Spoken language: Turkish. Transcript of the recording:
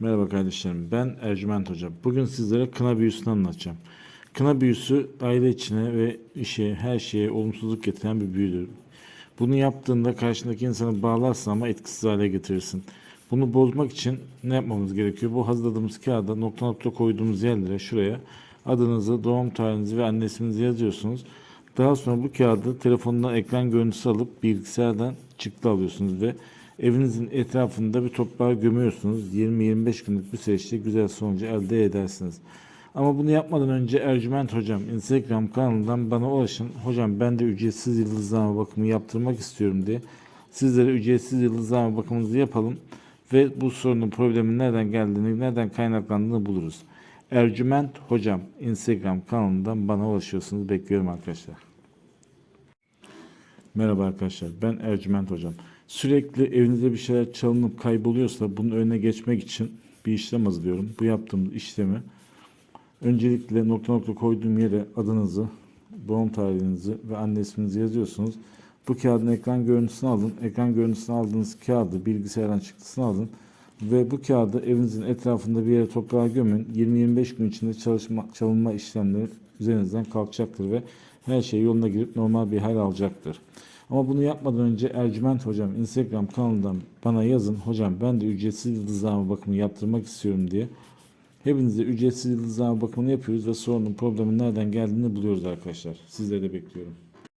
Merhaba kardeşlerim. Ben Ercüment Hoca. Bugün sizlere kına büyüsünü anlatacağım. Kına büyüsü aile içine ve işe, her şeye olumsuzluk getiren bir büyüdür. Bunu yaptığında karşındaki insanı bağlarsın ama etkisiz hale getirirsin. Bunu bozmak için ne yapmamız gerekiyor? Bu hazırladığımız kağıda nokta nokta koyduğumuz yerlere şuraya adınızı, doğum tarihinizi ve anne isminizi yazıyorsunuz. Daha sonra bu kağıdı telefondan ekran görüntüsü alıp bilgisayardan çıktı alıyorsunuz ve evinizin etrafında bir toprağa gömüyorsunuz. 20-25 günlük bir süreçte güzel sonucu elde edersiniz. Ama bunu yapmadan önce Ercüment Hocam Instagram kanalından bana ulaşın. Hocam ben de ücretsiz yıldızlama bakımı yaptırmak istiyorum diye. Sizlere ücretsiz yıldızlama bakımınızı yapalım ve bu sorunun problemin nereden geldiğini, nereden kaynaklandığını buluruz. Ercüment Hocam Instagram kanalından bana ulaşıyorsunuz. Bekliyorum arkadaşlar. Merhaba arkadaşlar. Ben Ercüment Hocam. Sürekli evinizde bir şeyler çalınıp kayboluyorsa bunun önüne geçmek için bir işlem hazırlıyorum. Bu yaptığım işlemi öncelikle nokta nokta koyduğum yere adınızı, doğum tarihinizi ve anne isminizi yazıyorsunuz. Bu kağıdın ekran görüntüsünü alın. Ekran görüntüsünü aldığınız kağıdı bilgisayardan çıktısını alın. Ve bu kağıdı evinizin etrafında bir yere toprağa gömün. 20-25 gün içinde çalışma, çalınma işlemleri üzerinizden kalkacaktır ve her şey yoluna girip normal bir hal alacaktır. Ama bunu yapmadan önce Ercüment Hocam Instagram kanalından bana yazın. Hocam ben de ücretsiz yıldızlama bakımı yaptırmak istiyorum diye. Hepinize ücretsiz yıldızlama bakımını yapıyoruz ve sorunun problemin nereden geldiğini buluyoruz arkadaşlar. Sizleri de bekliyorum.